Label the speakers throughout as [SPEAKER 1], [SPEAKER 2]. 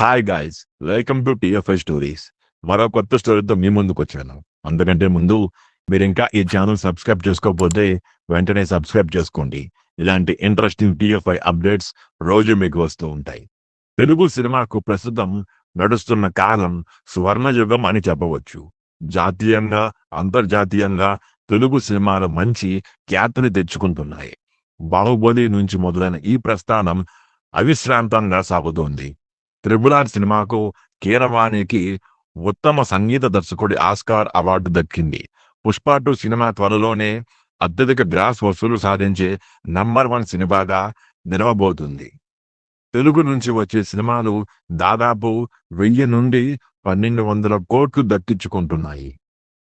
[SPEAKER 1] Hi guys welcome to TFI stories మరో కొత్త స్టోరీతో మీ ముందుకు వచ్చాను. అందుకంటే ముందు మీరు ఇంకా ఈ ఛానల్ సబ్స్క్రైబ్ చేసుకోకపోతే వెంటనే సబ్స్క్రైబ్ చేసుకోండి. ఇలాంటి ఇంట్రెస్టింగ్ టిఎఫ్ఐ అప్డేట్స్ రోజు మీకు వస్తూ ఉంటాయి. తెలుగు సినిమాకు ప్రస్తుతం నడుస్తున్న కాలం సువర్ణ యుగం అని చెప్పవచ్చు. జాతీయంగా అంతర్జాతీయంగా తెలుగు సినిమాలు మంచి ఖ్యాతిని తెచ్చుకుంటున్నాయి. బాహుబలి నుంచి మొదలైన ఈ ప్రస్థానం అవిశ్రాంతంగా సాగుతోంది. త్రిబుల్ ఆర్ సినిమాకు కీరవాణికి ఉత్తమ సంగీత దర్శకుడి ఆస్కార్ అవార్డు దక్కింది. పుష్ప టూ సినిమా త్వరలోనే అత్యధిక గ్రాస్ వసూలు సాధించే నంబర్ వన్ సినిమాగా నిలవబోతుంది. తెలుగు నుంచి వచ్చే సినిమాలు దాదాపు వెయ్యి నుండి పన్నెండు వందల కోట్లు దక్కించుకుంటున్నాయి.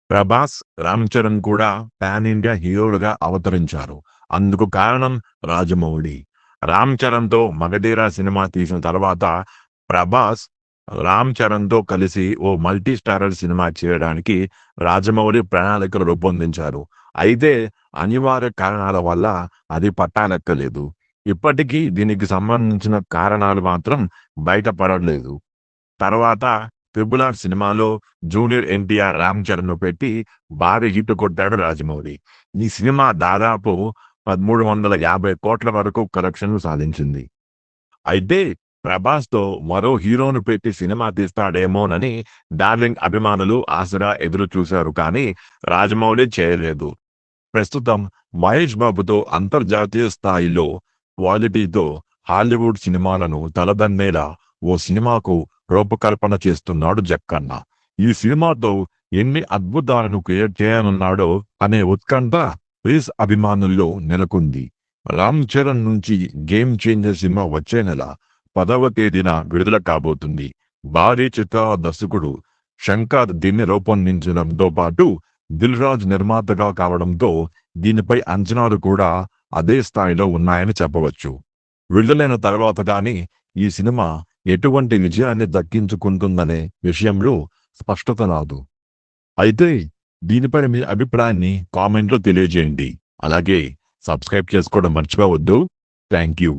[SPEAKER 1] ప్రభాస్ రామ్ చరణ్ కూడా పాన్ ఇండియా హీరోలుగా అవతరించారు. అందుకు కారణం రాజమౌళి. రామ్ చరణ్తో మగధీరా సినిమా తీసిన తర్వాత ప్రభాస్ రామ్ చరణ్తో కలిసి ఓ మల్టీ స్టారర్ సినిమా చేయడానికి రాజమౌళి ప్రణాళికలు రూపొందించారు. అయితే అనివార్య కారణాల వల్ల అది పట్టాలెక్కలేదు. ఇప్పటికీ దీనికి సంబంధించిన కారణాలు మాత్రం బయటపడలేదు. తర్వాత ట్రిపుల్ ఆర్ సినిమాలో జూనియర్ ఎన్టీఆర్ రామ్ చరణ్ను పెట్టి భారీ హిట్ కొట్టాడు రాజమౌళి. ఈ సినిమా దాదాపు పదమూడు వందల యాభై కోట్ల వరకు కలెక్షన్లు సాధించింది. అయితే ప్రభాస్తో మరో హీరోను పెట్టి సినిమా తీస్తాడేమోనని డార్లింగ్ అభిమానులు ఆసరా ఎదురు చూశారు కానీ రాజమౌళి చేయలేదు. ప్రస్తుతం మహేష్ బాబుతో అంతర్జాతీయ స్థాయిలో క్వాలిటీతో హాలీవుడ్ సినిమాలను తలదన్నేలా ఓ సినిమాకు రూపకల్పన చేస్తున్నాడు జక్కన్న. ఈ సినిమాతో ఎన్ని అద్భుతాలను క్రియేట్ చేయనున్నాడో అనే ఉత్కంఠ ప్రీస్ అభిమానుల్లో నెలకొంది. రామ్ చరణ్ నుంచి గేమ్ చేంజర్ సినిమా వచ్చే నెల పదవ తేదీన విడుదల కాబోతుంది. భారీ చిత్ర దర్శకుడు శంకర్ దీన్ని రూపొందించడంతో పాటు దిల్ రాజ్ నిర్మాతగా కావడంతో దీనిపై అంచనాలు కూడా అదే స్థాయిలో ఉన్నాయని చెప్పవచ్చు. విడుదలైన తర్వాత కానీ ఈ సినిమా ఎటువంటి విజయాన్ని దక్కించుకుంటుందనే విషయంలో స్పష్టత రాదు. అయితే దీనిపై మీ అభిప్రాయాన్ని కామెంట్లో తెలియజేయండి. అలాగే సబ్స్క్రైబ్ చేసుకోవడం మర్చిపోవద్దు. Thank you.